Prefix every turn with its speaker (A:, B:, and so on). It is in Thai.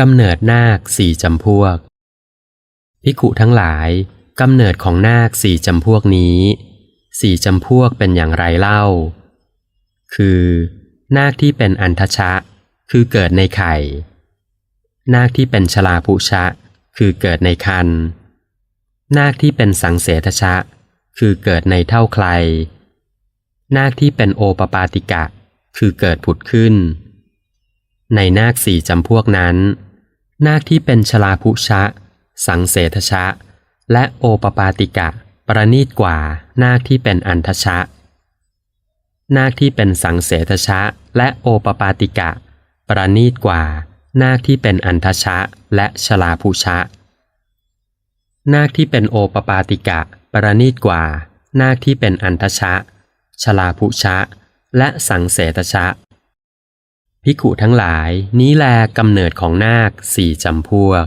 A: กำเนิดนาคสี่จำพวกภิกุทั้งหลายกำเนิดของนาคสี่จำพวกนี้สี่จำพวกเป็นอย่างไรเล่า คือ นาคที่เป็นอันทชะ คือเกิดในไข่ นาคที่เป็นชลาภุชะ คือเกิดในคัน นาคที่เป็นสังเสทชะ คือเกิดในเท่าใคร นาคที่เป็นโอปปาติกะ คือเกิดผุดขึ้น ในนาคสี่จำพวกนั้น นาคที่เป็นชลาภุชะ สังเสทชะ และโอปปาติกะ ประณีตกว่านาคที่เป็นอันทชะ นาคที่เป็นสังเสทชะ และโอปปาติกะ ประณีตกว่า นาคที่เป็นอันทชะ และชลาภุชะ นาคที่เป็นโอปปาติกะ ประณีตกว่า นาคที่เป็นอันทชะ ชลาภุชะ และสังเสทชะ ภิกขุทั้งหลายนี้แลกำเนิดของนาคสี่จำพวก